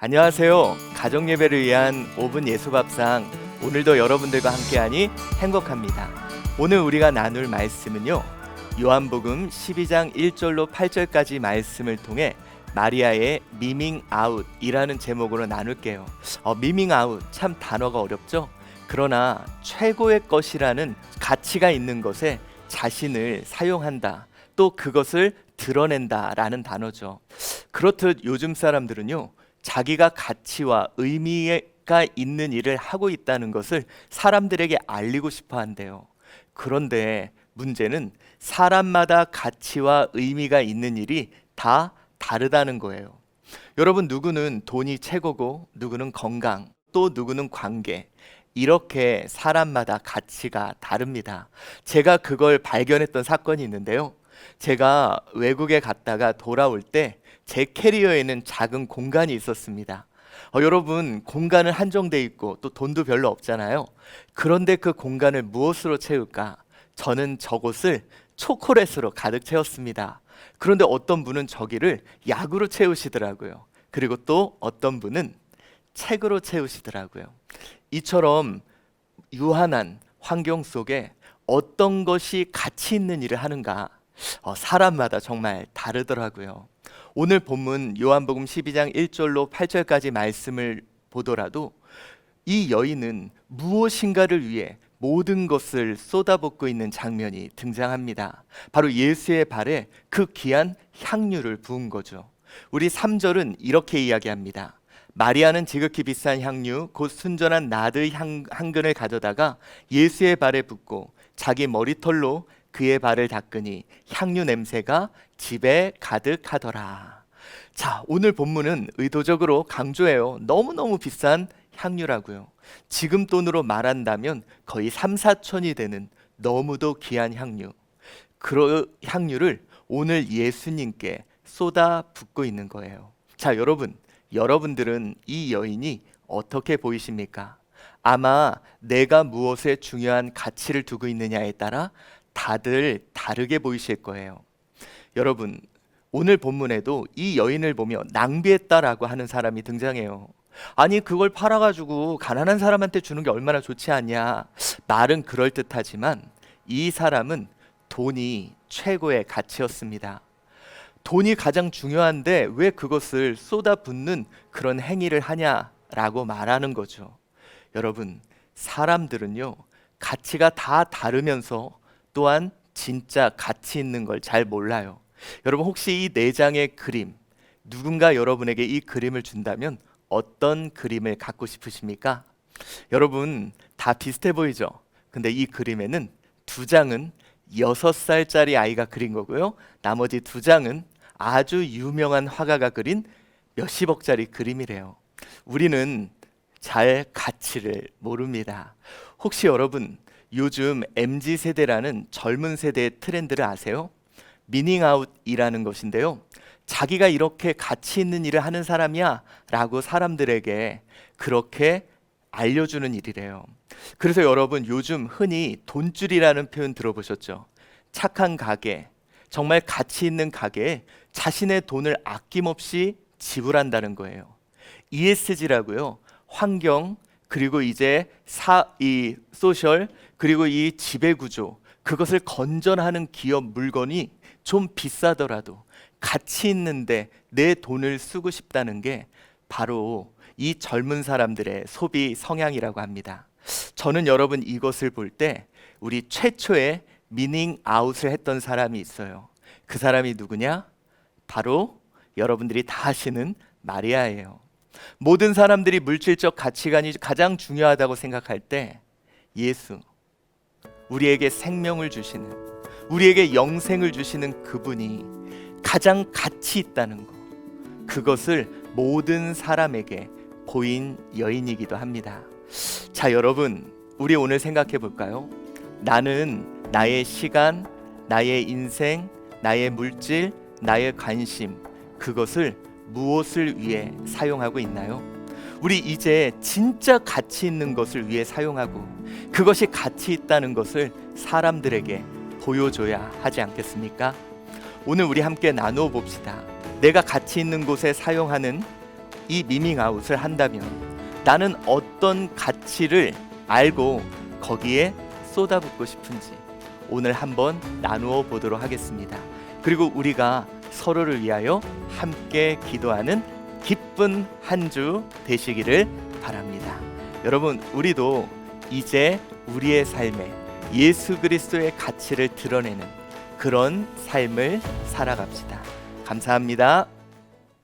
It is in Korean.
안녕하세요. 가정 예배를 위한 5분 예수밥상 오늘도 여러분들과 함께하니 행복합니다. 오늘 우리가 나눌 말씀은요. 요한복음 12장 1절로 8절까지 말씀을 통해 마리아의 미밍 아웃이라는 제목으로 나눌게요. 어, 미밍 아웃 참 단어가 어렵죠? 그러나 최고의 것이라는 가치가 있는 것에 자신을 사용한다. 또 그것을 드러낸다라는 단어죠. 그렇듯 요즘 사람들은요. 자기가 가치와 의미가 있는 일을 하고 있다는 것을 사람들에게 알리고 싶어 한대요. 그런데 문제는 사람마다 가치와 의미가 있는 일이 다 다르다는 거예요. 여러분 누구는 돈이 최고고 누구는 건강 또 누구는 관계 이렇게 사람마다 가치가 다릅니다. 제가 그걸 발견했던 사건이 있는데요. 제가 외국에 갔다가 돌아올 때 제 캐리어에는 작은 공간이 있었습니다. 어, 여러분 공간은 한정돼 있고 또 돈도 별로 없잖아요. 그런데 그 공간을 무엇으로 채울까? 저는 저곳을 초콜릿으로 가득 채웠습니다. 그런데 어떤 분은 저기를 약으로 채우시더라고요. 그리고 또 어떤 분은 책으로 채우시더라고요. 이처럼 유한한 환경 속에 어떤 것이 가치 있는 일을 하는가 어, 사람마다 정말 다르더라고요. 오늘 본문 요한복음 12장 1절로 8절까지 말씀을 보더라도 이 여인은 무엇인가를 위해 모든 것을 쏟아붓고 있는 장면이 등장합니다. 바로 예수의 발에 그 귀한 향유를 부은 거죠. 우리 3절은 이렇게 이야기합니다. 마리아는 지극히 비싼 향유 곧 순전한 나드 향, 향근을 가져다가 예수의 발에 붓고 자기 머리털로 그의 발을 닦으니 향유 냄새가 집에 가득하더라. 자, 오늘 본문은 의도적으로 강조해요. 너무너무 비싼 향유라고요. 지금 돈으로 말한다면 거의 3, 4천이 되는 너무도 귀한 향유. 그 향유를 오늘 예수님께 쏟아 붓고 있는 거예요. 자, 여러분. 여러분들은 이 여인이 어떻게 보이십니까? 아마 내가 무엇에 중요한 가치를 두고 있느냐에 따라 다들 다르게 보이실 거예요. 여러분, 오늘 본문에도 이 여인을 보며 낭비했다라고 하는 사람이 등장해요. 아니, 그걸 팔아가지고 가난한 사람한테 주는 게 얼마나 좋지 않냐. 말은 그럴듯하지만 이 사람은 돈이 최고의 가치였습니다. 돈이 가장 중요한데 왜 그것을 쏟아붓는 그런 행위를 하냐라고 말하는 거죠. 여러분, 사람들은요, 가치가 다 다르면서 또한 진짜 가치 있는 걸 잘 몰라요. 여러분, 혹시 이 네 장의 그림, 누군가 여러분에게 이 그림을 준다면 어떤 그림을 갖고 싶으십니까? 여러분, 다 비슷해 보이죠? 근데 이 그림에는 두 장은 여섯 살짜리 아이가 그린 거고요. 나머지 두 장은 아주 유명한 화가가 그린 몇십억짜리 그림이래요. 우리는 잘 가치를 모릅니다. 혹시 여러분 요즘 MZ 세대라는 젊은 세대의 트렌드를 아세요? 미닝 아웃이라는 것인데요. 자기가 이렇게 가치 있는 일을 하는 사람이야 라고 사람들에게 그렇게 알려주는 일이래요. 그래서 여러분 요즘 흔히 돈줄이라는 표현 들어보셨죠? 착한 가게, 정말 가치 있는 가게에 자신의 돈을 아낌없이 지불한다는 거예요. ESG라고요. 환경 그리고 이제 사 이 소셜 그리고 이 지배 구조 그것을 건전하는 기업 물건이 좀 비싸더라도 가치 있는데 내 돈을 쓰고 싶다는 게 바로 이 젊은 사람들의 소비 성향이라고 합니다. 저는 여러분 이것을 볼 때 우리 최초의 미닝 아웃을 했던 사람이 있어요. 그 사람이 누구냐? 바로 여러분들이 다 아시는 마리아예요. 모든 사람들이 물질적 가치관이 가장 중요하다고 생각할 때 예수, 우리에게 생명을 주시는, 우리에게 영생을 주시는 그분이 가장 가치 있다는 것, 그것을 모든 사람에게 보인 여인이기도 합니다. 자, 여러분, 우리 오늘 생각해 볼까요? 나는 나의 시간, 나의 인생, 나의 물질, 나의 관심, 그것을 무엇을 위해 사용하고 있나요? 우리 이제 진짜 가치 있는 것을 위해 사용하고 그것이 가치 있다는 것을 사람들에게 보여줘야 하지 않겠습니까? 오늘 우리 함께 나누어 봅시다. 내가 가치 있는 곳에 사용하는 이 미밍아웃을 한다면 나는 어떤 가치를 알고 거기에 쏟아붓고 싶은지 오늘 한번 나누어 보도록 하겠습니다. 그리고 우리가 서로를 위하여 함께 기도하는 기쁜 한 주 되시기를 바랍니다. 여러분, 우리도 이제 우리의 삶에 예수 그리스도의 가치를 드러내는 그런 삶을 살아갑시다. 감사합니다.